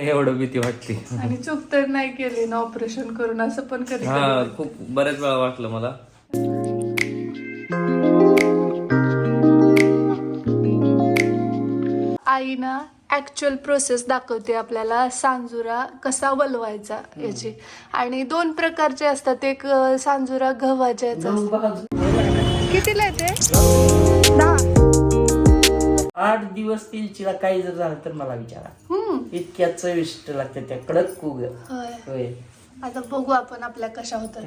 एवढं भीती वाटते आणि चूक तर नाही केली ना ऑपरेशन करून असं पण कधी हा खूप बऱ्याच वेळा वाटलं मला. आई ना ऍक्च्युअल प्रोसेस दाखवते आपल्याला सांजुरा कसा वलवायचा याची. आणि दोन प्रकारचे असतात एक सांजुरा गव्हाच्या याचा असतो. कितीला येते आठ दिवस तिलचीला काही जर झालं तर मला विचारा. हम्म. इतक्या चविष्ट लागते त्या कडक कुग होय. होय. आता बघू आपण आपल्या कशा होतात.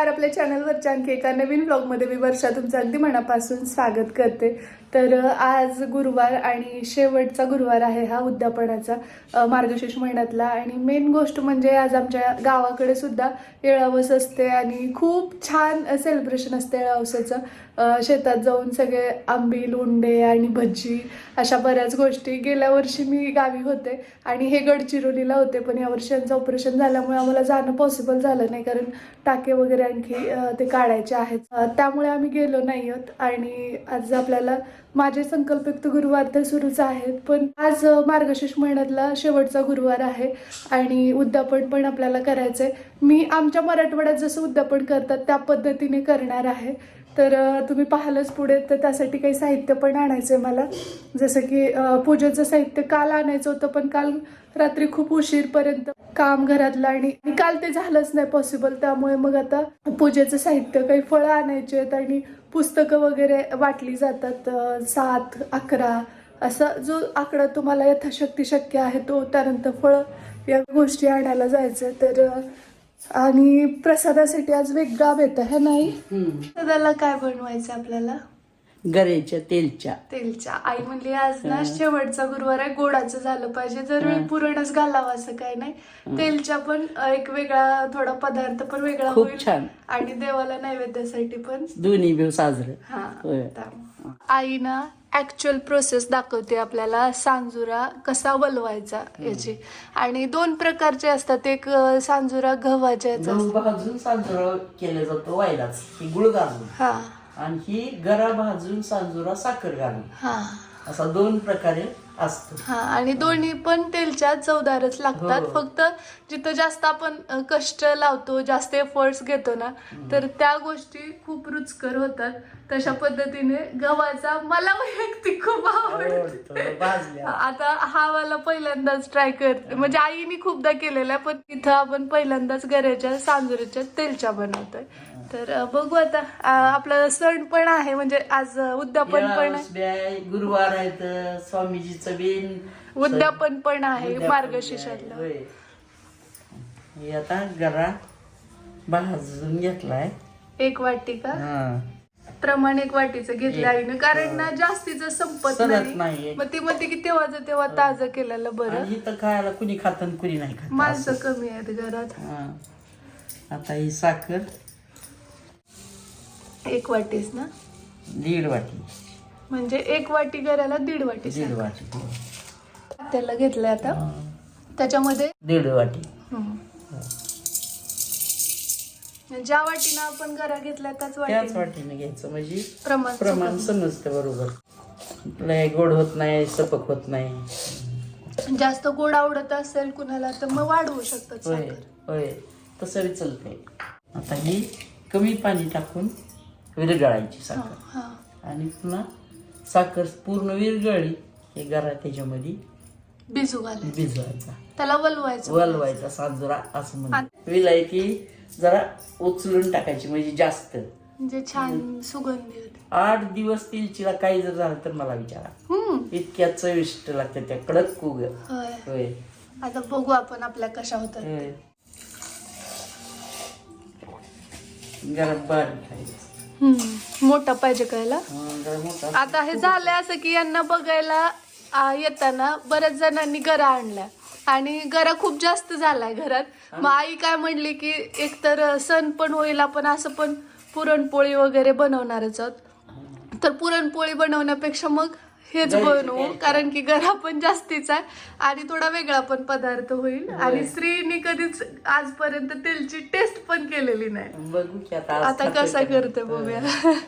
नमस्कार. आपल्या चॅनलवरच्या आणखी एका नवीन ब्लॉगमध्ये मी वर्षा तुमचं अगदी मनापासून स्वागत करते. तर आज गुरुवार आणि शेवटचा गुरुवार आहे हा उद्यापनाचा मार्गशीर्ष महिन्यातला. आणि मेन गोष्ट म्हणजे आज आमच्या गावाकडे सुद्धा येळावस असते आणि खूप छान सेलिब्रेशन असते येळावसाचं शेतात जाऊन सगळे आंबील उंडे आणि भजी अशा बऱ्याच गोष्टी गेल्या वर्षी मी गावी होते आणि हे गडचिरोलीला होते पण यावर्षी यांचं ऑपरेशन झाल्यामुळे आम्हाला जाणं पॉसिबल झालं नाही कारण टाके वगैरे आणखी ते काढायचे आहेत. त्यामुळे आम्ही गेलो नाही आहोत आणि आज आपल्याला माझे संकल्पयुक्त गुरुवार तर सुरूच आहेत पण आज मार्गशीर्ष महिन्यातला शेवटचा गुरुवार आहे आणि उद्यापन पण आपल्याला करायचंय. मी आमच्या मराठवाड्यात जसं उद्यापन करतात त्या पद्धतीने करणार आहे. तर तुम्ही पाहिलंच पुढे तर त्यासाठी काही साहित्य पण आणायचं आहे मला. जसं की पूजेचं साहित्य काल आणायचं होतं पण काल रात्री खूप उशीरपर्यंत काम घरातलं आणि काल ते झालंच नाही पॉसिबल त्यामुळे मग आता पूजेचं साहित्य काही फळं आणायची आहेत आणि पुस्तकं वगैरे वाटली जातात सात अकरा असं जो आकडा तुम्हाला यथाशक्ती शक्य आहे तो त्यानंतर फळं या गोष्टी आणायला जायचं तर आणि प्रसादासाठी आज वेगळा बेत आहे नाही. प्रसादाला काय बनवायचं आपल्याला गऱ्याच्या तेलच्या. तेलच्या. आई म्हणली आज ना शेवटचा गुरुवार आहे गोडाचं झालं पाहिजे. जर मी पुरणच घालावं असं काही नाही. तेलच्या पण एक वेगळा थोडा पदार्थ पण वेगळा खूप होईल. छान. आणि देवाला नैवेद्यासाठी पण. दोन्ही बिव साजरं. हा. आई ना ऍक्च्युअल प्रोसेस दाखवते आपल्याला. सांजुरा कसा वलवायचा याची. आणि दोन प्रकारचे असतात. एक सांजुरा गव्हाच्या भाजून सांजुरा केला जातो वायलाच. गुळ घालून हा. आणि ही गरा भाजून सांजुरा साखर घालून. हा. असा दोन प्रकारे असतो. हा आणि दोन्ही पण तेलच्या चवदारच लागतात. हो. फक्त जिथं जास्त आपण अ, कष्ट लावतो जास्त एफर्ट्स घेतो ना तर त्या गोष्टी खूप रुचकर होतात. तशा पद्धतीने गव्हाचा मला वैयक्तिक खूप आवडतो. आवडतो, भाजल्या. आता हा वाला पहिल्यांदाच ट्राय करते म्हणजे आईने खूपदा केलेला आहे, पण इथं आपण पहिल्यांदाच गऱ्याच्या सांजुरीच्या तेलच्या बनवतोय. तर बघू आता. आपला सण पण आहे म्हणजे आज उद्यापन पण आहे बी आहे, गुरुवार आहेत स्वामीजीचं बिन. उद्यापन पण आहे मार्गशीर्षातलं. आहे. हे आता गरा भाजून घेतलाय. एक वाटी का? हा. प्रमाण एक वाटीचं घेतलं आईनं कारण ना जास्तीचं संपत नाही. मग ती म्हणते की तेव्हाच तेव्हा ताजं केलेलं बरं. इथं खायला कुणी खात कुणी नाही खात माणसं. कमी आहेत घरात. हा. आता ही साखर. एक वाटीच ना? दीड वाटी. म्हणजे एक वाटी करायला दीड वाटी दीड. वाटी त्याला घेतलंय आता. हा. त्याच्यामध्ये? दीड वाटी. हम्म. ज्या वाटीनं आपण गरा घेतलाय त्याच त्याच वाटी वाटीने घ्यायचं. म्हणजे प्रमाण प्रमाण समजतं बरोबर. लय गोड होत नाही सपक होत नाही. जास्त गोड आवडत असेल कुणाला तर मग वाढवू शकतात होय साखर. होय. तसं बी चालतंय. आता ही कमी पाणी टाकून विरघळायची हा, साखर. आणि पुन्हा साखर पूर्ण विरघळली हे गरा त्याच्यामध्ये भिजू घालायचं. भिजवायचा. त्याला वलवायचं वलवायचा साजरा असं म्हणजे विलायची जरा उचलून टाकायची म्हणजे जास्त. म्हणजे छान सुगंधी आठ दिवस तिलचीला काही जर झालं तर मला विचारा. इतक्या चविष्ट लागते त्या कडक कुग होय. होय. आता बघू आपण आपल्या कशा होतात. जरा बारीक खायचं मोठा पाहिजे कळला? हं, आता हे झालंय असं की यांना बघायला येताना बऱ्याच जणांनी गरा आणलाय. आणि गरा खूप जास्त झालाय घरात. मग आई काय म्हणली की एकतर सण पण होईल आपण असं पण पुरणपोळी वगैरे बनवणारच आहोत. तर पुरणपोळी बनवण्यापेक्षा मग हेच बनवू. कारण की गरा पण जास्तीचा आहे आणि थोडा वेगळा पण पदार्थ होईल. आणि स्त्रीने कधीच आजपर्यंत तेलची टेस्ट पण केलेली नाही. बघू की आता कसा. करते बघूया.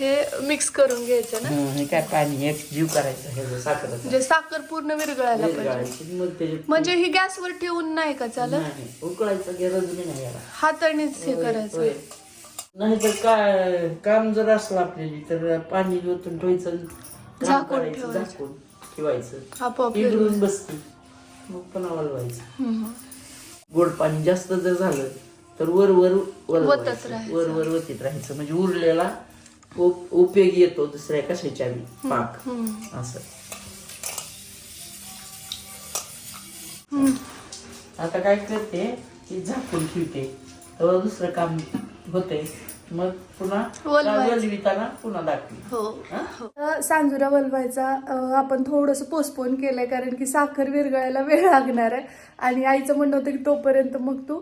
हे. मिक्स करून घ्यायचं ना? हं, हे काय पाणी एक जीव करायचं हे जे साखर म्हणजे साखर पूर्ण विरघळायला पाहिजे. मग म्हणजे ही गॅसवर ठेवून नाही का चालत? नाही, उकळायचं गरज बी नाही याला. हातानेच हे करायचं. नाही तर काय काम जर असलं आपल्याला तर पाणी ओतून ठेवायचं. झाकून ठेवायचं. झाकून ठेवायचं. आपोआप बसते. मग पण वळवायचं हम्म. गोड पाणी जास्त जर झालं तर वर वर. राहायचं. वर वर वतीत राहायचं. म्हणजे उरलेला उप- उपयोगी येतो दुसऱ्या कशाच्या बी? पाक. असं. हम्म. आता काय करते की झाकून ठेवते. तेव्हा दुसरं काम होते मग पुन्हा. वलविताना पुन्हा दाखवी. हो हा? सांजुरा वलवायचा आपण थोडंसं पोस्टपोन केलंय कारण की साखर विरघळायला वेळ लागणार आहे. आणि आईचं म्हणणं होतं की तोपर्यंत मग तू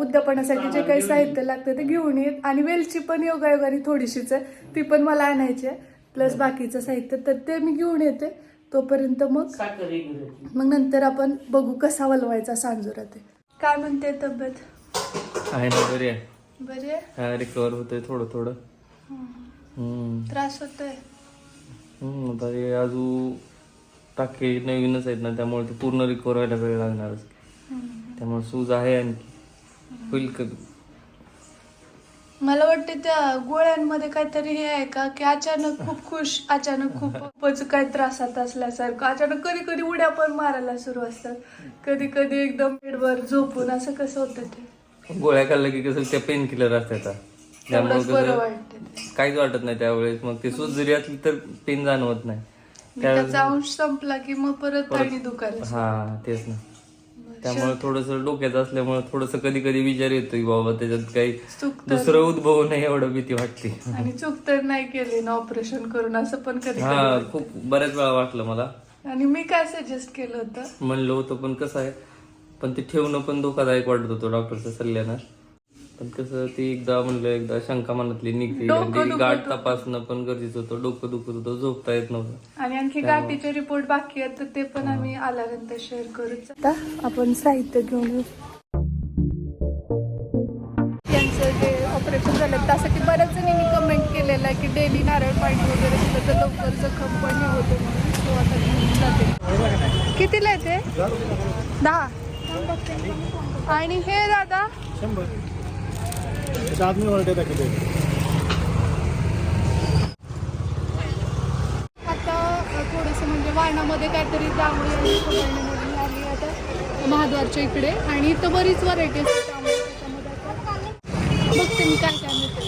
उद्यापनासाठी जे काही साहित्य लागतं ते घेऊन ये. आणि वेलची पण योगायोगाने थोडीशीच आहे. ती पण मला आणायची आहे. प्लस बाकीचं साहित्य. तर ते मी घेऊन येते. तोपर्यंत मग. मग नंतर आपण बघू कसा वलवायचा सांजुरा ते. काय म्हणते तब्येत? आहे ना बरी? हा रिकवर होतंय थोडं थोडं. हम्म. त्रास होतोय? हम्म, आता हे अजून टाके नवीनच आहेत ना त्यामुळे ते पूर्ण रिकवर व्हायला वेळ लागणारच. त्यामुळे सूज आहे आणखी. होईल कधी. मला वाटते त्या गोळ्यांमध्ये काहीतरी हे आहे का की अचानक खूप खुश अचानक खूपच काही त्रासात असल्यासारखं अचानक कधी कधी उड्या पण मारायला सुरू असतात. कधी कधी एकदम बेडवर झोपून असं कसं होतं ते? गोळ्या खाल्ल्या की कसं त्या पेन किलर असतात त्यामुळे कसं. काहीच वाटत नाही त्यावेळेस. मग ते सूज जरी असली तर पेन जाणवत नाही. मी त्याचा अंश संपला की मग परत परत- आणि दुखायला हा तेच ना. त्यामुळे थोडस डोक्यात असल्यामुळे थोडस कधी कधी विचार येतो की बाबा त्याच्यात काही दुसरं उद्भवू नये एवढं भीती वाटते. आणि चूक तर नाही केली ना ऑपरेशन करून असं पण कधी हा खूप बऱ्याच वेळा वाटलं मला. आणि मी काय सजेस्ट केलं होतं? म्हणलं होतं पण कसं आहे पण ते ठेवणं पण धोकादायक वाटत होतं डॉक्टरच्या सल्ल्यानं. पण कसं ती एकदा म्हणलं एकदा शंका मनातली निघते डोकं आणि ती दुखत गाठ तपासणं पण गरजेचं होतं. डोकं दुखत होतं झोपता येत नव्हतं. आणि आणखी गाठीचे रिपोर्ट बाकी आहेत तर ते पण आम्ही आल्यानंतर शेअर करू आता आपण साहित्य घेऊन येऊ. त्यांचं जे ऑपरेशन झालं त्यासाठी बऱ्याच जणांनी कमेंट केलेलं आहे की डेली नारळ पाणी वगैरे दिलं तर लवकर जखम पण हे होते म्हणून. तो आता घेऊन जाते कितीला आहे ते? दहा. आणि हे दादा? शंभर. आता थोडंसं म्हणजे वायनामध्ये काहीतरी आली आता. महाद्वारच्या इकडे. आणि इथं बरीच व्हरायटी असते त्यामुळे त्याच्यामध्ये बघते मी काय काय मिळते.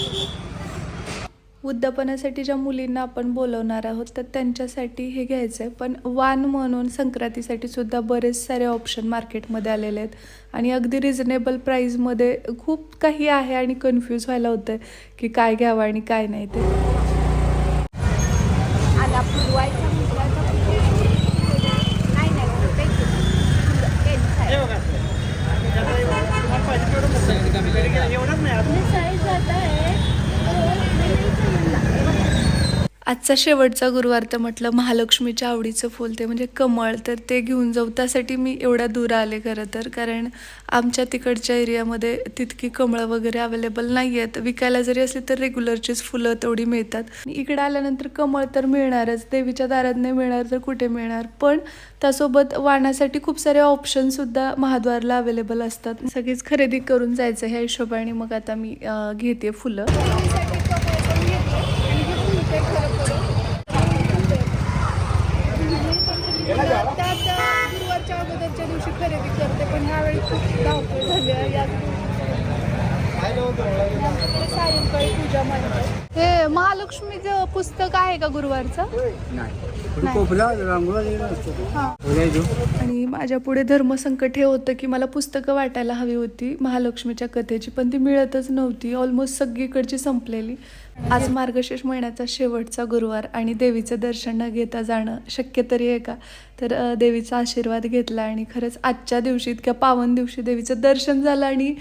उद्यापनासाठी ज्या मुलींना आपण बोलवणार आहोत तर त्यांच्यासाठी हे घ्यायचं आहे. पण वान म्हणून संक्रांतीसाठी सुद्धा बरेच सारे ऑप्शन मार्केटमध्ये आलेले आहेत. आणि अगदी रिझनेबल प्राईजमध्ये खूप काही आहे आणि कन्फ्यूज व्हायला होतं आहे की काय घ्यावं आणि काय नाही ते. तर नाही नाही ते साईज आता आहे आजचा शेवटचा गुरुवार तर म्हटलं महालक्ष्मीच्या आवडीचं फूल ते म्हणजे कमळ तर ते घेऊन जाऊ. त्यासाठी मी एवढ्या दूर आले खरं तर कारण आमच्या तिकडच्या एरियामध्ये तितकी कमळं वगैरे अवेलेबल नाही आहेत विकायला जरी असली तर रेग्युलरचीच फुलं तेवढी मिळतात. इकडे आल्यानंतर कमळ तर मिळणारच देवीच्या दारात नाही मिळणार तर कुठे मिळणार? पण त्यासोबत वाणासाठी खूप सारे ऑप्शनसुद्धा महाद्वारला अवेलेबल असतात. सगळीच खरेदी करून जायचं ह्या हिशोबाने मग आता मी घेते फुलं त्यात गुरुवारच्या अगोदरच्या दिवशी खरेदी करते पण ह्यावेळी खूप धावपळ झाली आहे या सायंकाळी पूजा मांडतात हे महालक्ष्मीचं पुस्तक आहे का गुरुवारचं हा आणि माझ्या पुढे धर्मसंकट हे होतं की मला पुस्तकं वाटायला हवी होती महालक्ष्मीच्या कथेची पण ती मिळतच नव्हती. ऑलमोस्ट सगळीकडची संपलेली. आज मार्गशीर्ष महिन्याचा शेवटचा गुरुवार आणि देवीचं दर्शन न घेता जाणं शक्य तरी आहे का? तर देवीचा आशीर्वाद घेतला आणि खरंच आजच्या दिवशी इतक्या पावन दिवशी देवीचं दर्शन झालं आणि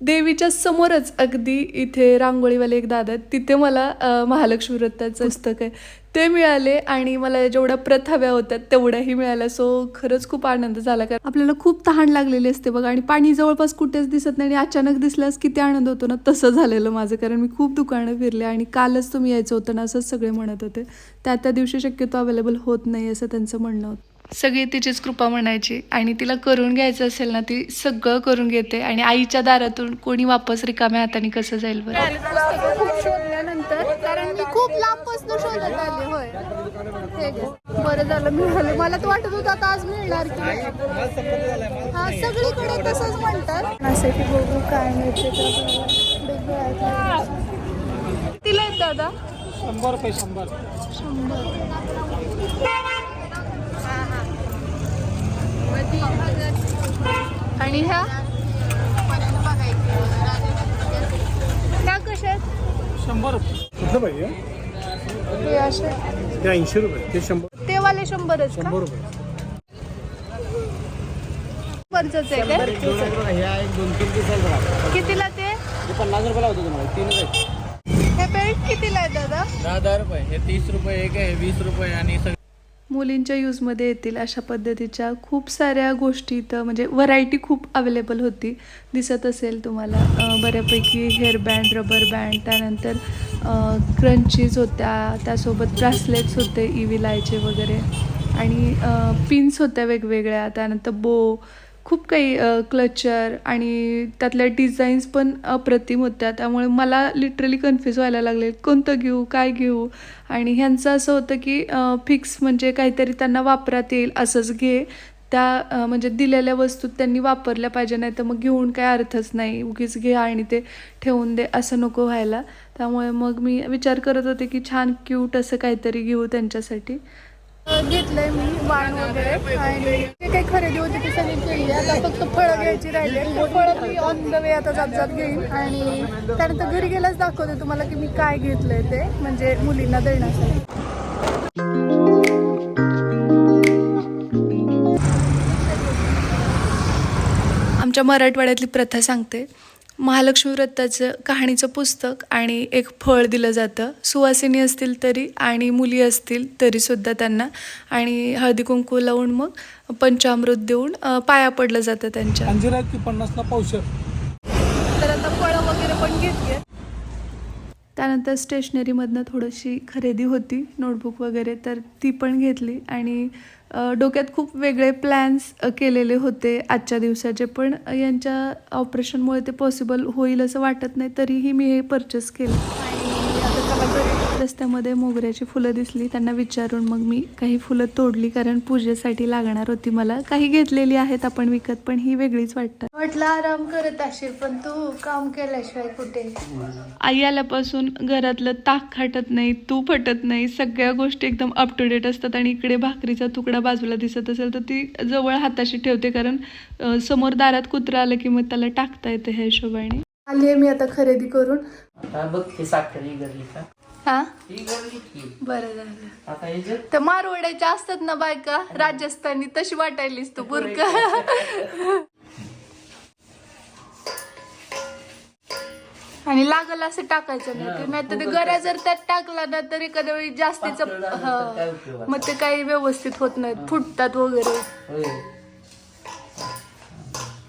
देवीच्या समोरच अगदी इथे रांगोळीवाले एक दादा आहेत. तिथे मला महालक्ष्मी व्रताचं पुस्तक आहे. ते मिळाले आणि मला जेवढ्या प्रत हव्या होत्या तेवढ्याही मिळाल्या. सो खरंच खूप आनंद झाला. कारण आपल्याला खूप तहान लागलेली असते बघा. आणि पाणी जवळपास कुठेच दिसत नाही आणि अचानक दिसल्यास किती आनंद होतो ना तसं झालेलं माझं. कारण मी खूप दुकानं फिरले आणि कालच तुम्ही यायचं होतं ना असंच सगळे म्हणत होते. त्या त्या दिवशी शक्यतो अवेलेबल होत नाही असं त्यांचं म्हणणं होतं. सगळी तिचीच कृपा म्हणायची. आणि तिला करून घ्यायचं असेल ना ती सगळं करून घेते. आणि आईच्या दारातून कोणी वापस रिकाम्या हाताने कसं जाईल बरं? खूप शोधल्यानंतर. कारण मी खूप लांबपासून शोधत आले होय. बरं झालं मिळालं. मला तर वाटत होतं आता आज मिळणार की हा सगळीकडे तसंच म्हणतात. असं की बघू काय मिळते तिला येत दादा? शंभर रुपये शंभर. आणि ह्या? त्या कशा आहेत? शंभर रुपये. कुठलं पाहिजे हे? असे? ते ऐंशी रुपये ते शंभर. ते वाले शंभरच शंभर रुपये. आहे काय? ह्या एक दोन तीन दिवसाला बघा. कितीला ते? पन्नास रुपये लावतो तुम्हाला तीन आहेत. हे बेल्ट कितीला आहे दादा? दहा दहा रुपये. हे तीस रुपये एक आहे वीस रुपये आणि मुलींच्या यूजमध्ये येतील अशा पद्धतीच्या खूप साऱ्या गोष्टी इथं म्हणजे व्हरायटी खूप अवेलेबल होती दिसत असेल तुम्हाला. बऱ्यापैकी हेअर बँड रबर बँड त्यानंतर क्रंचीज होत्या त्यासोबत ब्रासलेट्स होते ई विलायचे वगैरे. आणि पिन्स होत्या वेगवेगळ्या त्यानंतर बो खूप काही क्लचर आणि त्यातल्या डिझाईन्स पण अप्रतिम होत्या. त्यामुळे मला लिटरली कन्फ्यूज व्हायला लागले. कोणतं घेऊ काय घेऊ? आणि ह्यांचं असं होतं की फिक्स म्हणजे काहीतरी त्यांना वापरात येईल असंच घे. त्या म्हणजे दिलेल्या वस्तू त्यांनी वापरल्या पाहिजे नाही तर मग घेऊन काय अर्थच नाही. उगीच घे आणि ते ठेवून दे असं नको व्हायला. त्यामुळे मग मी विचार करत होते की छान क्यूट असं काहीतरी घेऊ त्यांच्यासाठी. घेतलंय मी वाण वगैरे. आणि जे काही खरेदी होती ती सगळी केली आता फक्त फळं घ्यायची राहिली फळं मी ऑन द वे आता जात जात घेईन. आणि त्यानंतर घरी गेल्याच दाखवते तुम्हाला की मी काय घेतलंय ते म्हणजे मुलींना देण्यासाठी. आमच्या मराठवाड्यातली प्रथा सांगते. महालक्ष्मी व्रताचं कहाणीचं पुस्तक आणि एक फळ दिलं जातं. सुवासिनी असतील तरी आणि मुली असतील तरीसुद्धा त्यांना. आणि हळदी कुंकू लावून मग पंचामृत देऊन पाया पडलं जातं त्यांच्या. अंजीर आहेत की पन्नासला पावशे तर आता फळं वगैरे पण घेतली. त्यानंतर स्टेशनरीमधनं थोडीशी खरेदी होती नोटबुक वगैरे तर ती पण घेतली. आणि डोक्यात खूप वेगळे प्लॅन्स केलेले होते आजच्या दिवसाचे पण यांच्या ऑपरेशनमुळे ते पॉसिबल होईल असं वाटत नाही तरीही मी हे परचेस केलं. आणि आता रस्त्यामध्ये मोगऱ्याची फुलं दिसली त्यांना विचारून मग मी काही फुलं तोडली कारण पूजेसाठी लागणार होती मला. काही घेतलेली आहेत आपण विकत पण ही वेगळीच वाटतात. म्हटलं आराम करत असेल पण तू काम केल्याशिवाय कुठे? आई आल्यापासून घरातलं ताक खाटत नाही तूप फटत नाही सगळ्या गोष्टी एकदम अप टू डेट असतात आणि इकडे भाकरीचा तुकडा बाजूला दिसत असेल तर ती जवळ हाताशी ठेवते कारण समोर दारात कुत्रा आलं की मग त्याला टाकता येतं ह्या हिशोबाने. आली आहे मी आता खरेदी करून. आता बघते साखर ही गरली का? हा ही गरली की. बरं झालं. आता तर मारवड्याच्या असतात ना बायका राजस्थानी तशी वाटायलीस तू बुरका. आणि लागल असं टाकायचं नाही ते नाही तर ते गऱ्या जर त्यात टाकला ना तर एखाद्या वेळी जास्तीच पातळ झालं तर काय उपयोग मग ते काही व्यवस्थित होत नाहीत फुटतात वगैरे. होय.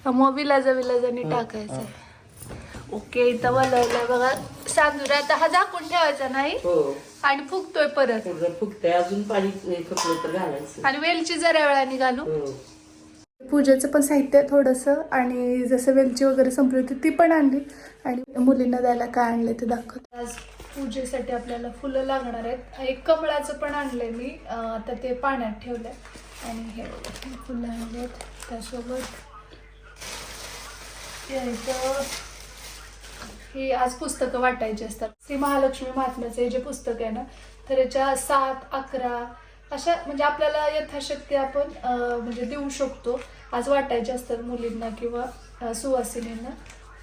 मग विलाजा विलाजाने टाकायचं ओके इथं वळवलंय बघा. सांजुरा आता हा झाकून ठेवायचा नाही. हो. आणि फुगतोय परत. थोडं फुगतंय अजून पाणी तर घालायचं. आणि वेलची जरा वेळाने घालू. हो. पूजेचं पण साहित्य थोडंसं आणि जसं वेलची वगैरे संपली होती ती पण आणली. आणि मुलींना द्यायला काय आणलं ते दाखवत. आज पूजेसाठी आपल्याला फुलं लागणार आहेत. एक कमळाचं पण आणलंय मी. अं, आता ते पाण्यात ठेवलंय. आणि हे बघा, फुलं आणलेत त्यासोबत. या की आज पुस्तकं वाटायची असतात. श्री महालक्ष्मी महात्म्याचं हे जे पुस्तक आहे ना तर याच्या सात अकरा अशा म्हणजे आपल्याला यथाशक्ती आपण म्हणजे देऊ शकतो. आज वाटायचे असतात मुलींना किंवा सुवासिनींना.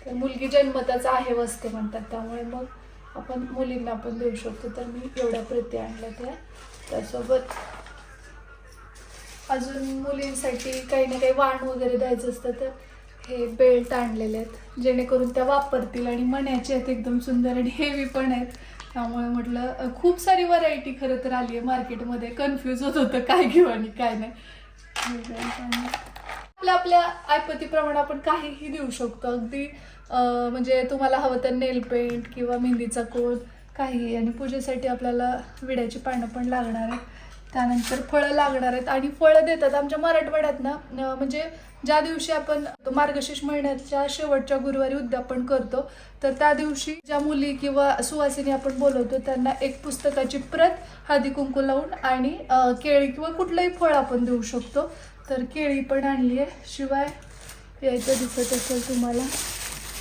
तर मुलगी जन्मताच आहे असते म्हणतात त्यामुळे मग आपण मुलींना पण देऊ शकतो. तर मी एवढ्या प्रती आणल्या त्या. त्यासोबत अजून मुलींसाठी काही ना काही वाण वगैरे द्यायचं असतं तर हे बेल्ट आणलेले आहेत जेणेकरून त्या वापरतील आणि मण्याचे आहेत एकदम सुंदर आणि हेवी पण आहेत. त्यामुळे म्हटलं खूप सारी व्हरायटी खरं तर आली आहे मार्केटमध्ये कन्फ्यूज होत होतं काय घेऊ आणि काय नाही. आपल्या आपल्या ऐपतीप्रमाणे आपण काहीही देऊ शकतो. अगदी म्हणजे तुम्हाला हवं तर नेल पेंट किंवा मेहंदीचा कोट काही आणि पूजेसाठी आपल्याला विड्याची पानं पण लागणार आहेत. त्यानंतर फळं लागणार आहेत आणि फळं देतात. आमच्या मराठवाड्यात ना म्हणजे ज्या दिवशी आपण मार्गशीर्ष महिन्याच्या शेवटच्या गुरुवारी उद्यापन करतो तर त्या दिवशी ज्या मुली किंवा सुवासिनी आपण बोलवतो त्यांना एक पुस्तकाची प्रत हळदी कुंकू लावून आणि केळी किंवा कुठलंही फळ आपण देऊ शकतो. तर केळी पण आणली आहे. शिवाय यायचं दिसत असेल तुम्हाला.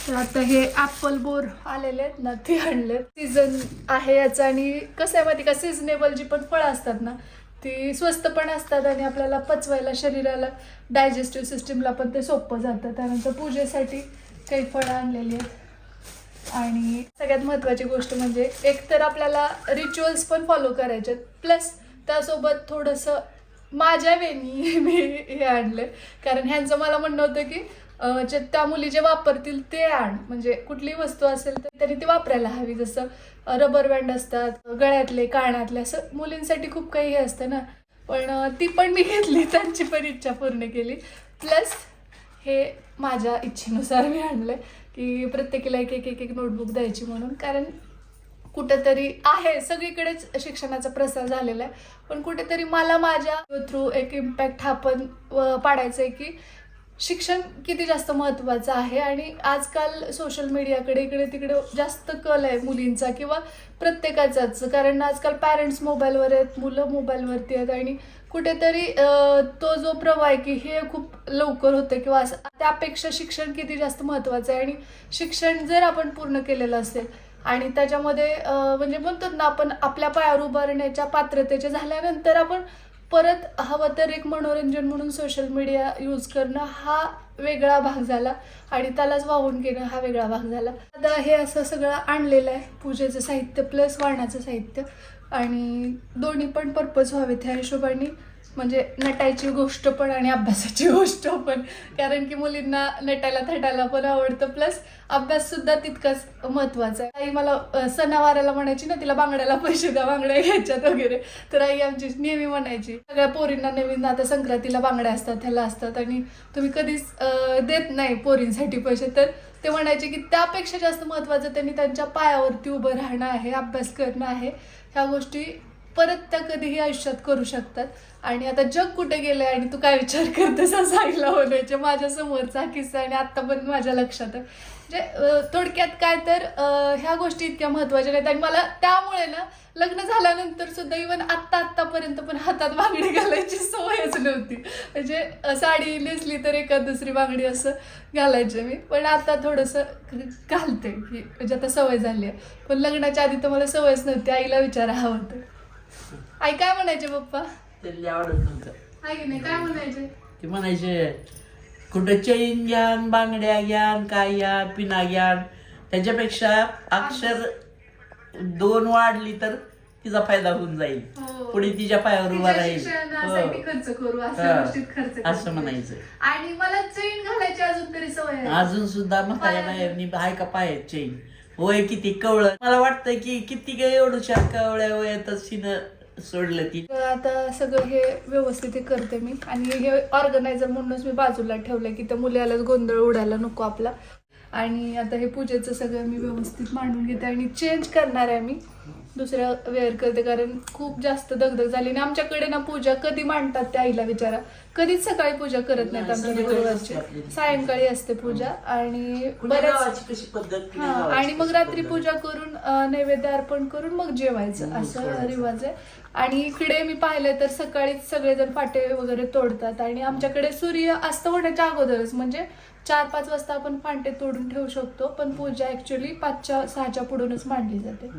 तर आता हे ॲपल बोर आलेले आहेत ना ते आणलेत. सीझन आहे याचं आणि कसं आहे माहिती का? सिजनेबल जी पण फळं असतात ना ती स्वस्त पण असतात आणि आपल्याला पचवायला शरीराला डायजेस्टिव्ह सिस्टीमला पण ते सोपं जातं. त्यानंतर पूजेसाठी काही फळं आणलेली आहेत. आणि सगळ्यात महत्त्वाची गोष्ट म्हणजे एक तर आपल्याला रिच्युअल्स पण फॉलो करायचे प्लस त्यासोबत थोडंसं माझ्या वेणी मी हे आणलं कारण ह्यांचं मला म्हणणं होतं की जे त्या मुली जे वापरतील ते आण. म्हणजे कुठलीही वस्तू असेल तर तरी ती वापरायला हवी. जसं रबर बँड असतात गळ्यातले कानातले असं मुलींसाठी खूप काही हे असतं ना. पण ती पण मी घेतली. त्यांची पण इच्छा पूर्ण केली. प्लस हे माझ्या इच्छेनुसार मी आणलं की प्रत्येकीला एक एक एक एक नोटबुक द्यायची म्हणून. कारण कुठेतरी आहे. सगळीकडेच शिक्षणाचा प्रसार झालेला आहे. पण कुठेतरी मला माझ्या थ्रू एक इम्पॅक्ट हा पण पाडायचा आहे की शिक्षण किती जास्त महत्त्वाचं आहे आणि आजकाल सोशल मीडियाकडे इकडे तिकडे जास्त कल आहे मुलींचा किंवा प्रत्येकाचाच. कारण आजकाल पॅरेंट्स मोबाईलवर आहेत मुलं मोबाईलवरती आहेत आणि कुठेतरी तो जो प्रवाह आहे की हे खूप लवकर होतं किंवा असं त्यापेक्षा शिक्षण किती जास्त महत्त्वाचं आहे आणि शिक्षण जर आपण पूर्ण केलेलं असेल आणि त्याच्यामध्ये म्हणजे म्हणतो ना आपण आपल्या पायावर उभारण्याच्या पात्रतेचे झाल्यानंतर आपण परत हवं तर एक मनोरंजन म्हणून सोशल मीडिया यूज करणं हा वेगळा भाग झाला आणि त्यालाच वाहून घेणं हा वेगळा भाग झाला. आता हे असं सगळं आणलेलं आहे पूजेचं साहित्य प्लस वाणाचं साहित्य. आणि दोन्ही पण पर्पज व्हावेत ह्या हिशोबाने. म्हणजे नटायची गोष्ट पण आणि अभ्यासाची गोष्ट पण. कारण की मुलींना नटायला थटायला पण आवडतं. प्लस अभ्यास सुद्धा तितकाच महत्त्वाचा आहे. आई मला सणावाराला म्हणायची ना तिला बांगड्याला पैसे द्या बांगड्या घ्यायच्यात वगैरे. तर आई आमची नेहमी म्हणायची सगळ्या पोरींना नवीन आता संक्रांतीला बांगड्या असतात ह्याला असतात आणि तुम्ही कधीच देत नाही पोरींसाठी पैसे. तर ते म्हणायचे की त्यापेक्षा जास्त महत्वाचं त्यांनी त्यांच्या पायावरती उभं राहणं आहे अभ्यास करणं आहे. ह्या गोष्टी परत त्या कधीही आयुष्यात करू शकतात. आणि आता जग कुठे गेलंय आणि तू काय विचार करतेस असं आईला होण्याचे माझ्यासमोरचा किस्सा आणि आत्ता पण माझ्या लक्षात आहे. म्हणजे थोडक्यात काय तर ह्या गोष्टी इतक्या महत्त्वाच्या नाहीत. आणि मला त्यामुळे ना लग्न झाल्यानंतर सुद्धा इवन आत्ता आत्तापर्यंत पण हातात बांगडी घालायची सवयच नव्हती. म्हणजे साडी नेसली तर एका दुसरी बांगडी असं घालायचे मी. पण आता थोडंसं घालते. म्हणजे आता सवय झाली आहे. पण लग्नाच्या आधी तर मला सवयच नव्हती. आईला विचारा हवं होतं. आई काय म्हणायचे पप्पा त्यांनी आवडत नव्हतं आई की नाही काय म्हणायचे ते म्हणायचे कुठं चैन घ्यान बांगड्या घ्यान काय घ्या पिना घ्यान त्याच्यापेक्षा अक्षर दोन वाढली तर तिचा फायदा होऊन जाईल हो. पुढे तिच्या पायावर उभा तिच्या राहील शिक्षणासाठी हो. खर्च करू अशा. गोष्टीत खर्च करू. असं म्हणायचं आणि मला चैन घालायची अजून तरी सवय आहे अजून सुद्धा म्हाताऱ्याला पायात. हाय का पाय चैन वय किती कवळ. मला वाटतं की किती काय एवढ्या कवळ्या वयातच शिन सोडलं ती. तर आता सगळं हे व्यवस्थित हे करते मी. आणि हे ऑर्गनायझर म्हणूनच मी बाजूला ठेवलंय की त्या मुलालाच गोंधळ उडायला नको आपला. आणि आता हे पूजेचं सगळं मी व्यवस्थित मांडून घेते आणि चेंज करणार आहे मी. दुसऱ्या वेअर करते कारण खूप जास्त दगदग झाली. आणि आमच्याकडे ना पूजा कधी मांडतात त्या आईला विचारा. कधीच सकाळी पूजा करत नाहीत आमच्या गुरुवारची सायंकाळी असते पूजा. आणि बऱ्याच आणि मग रात्री पूजा करून नैवेद्य अर्पण करून मग जेवायचं. असं रिवाज आहे. आणि इकडे मी पाहिलं तर सकाळीच सगळेजण फाटे वगैरे तोडतात. आणि आमच्याकडे सूर्य अस्त होण्याच्या अगोदरच. म्हणजे चार पाच वाजता आपण फांटे तोडून ठेवू शकतो पण पूजा ऍक्च्युली पाचच्या सहाच्या पुढूनच मांडली जाते.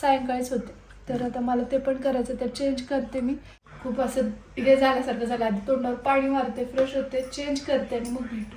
सायंकाळीच होते. तर आता मला ते पण करायचं तर चेंज करते मी. खूप असं हे झाल्यासारखं झालं. आधी तोंडावर पाणी मारते फ्रेश होते चेंज करते आणि मग भेटू.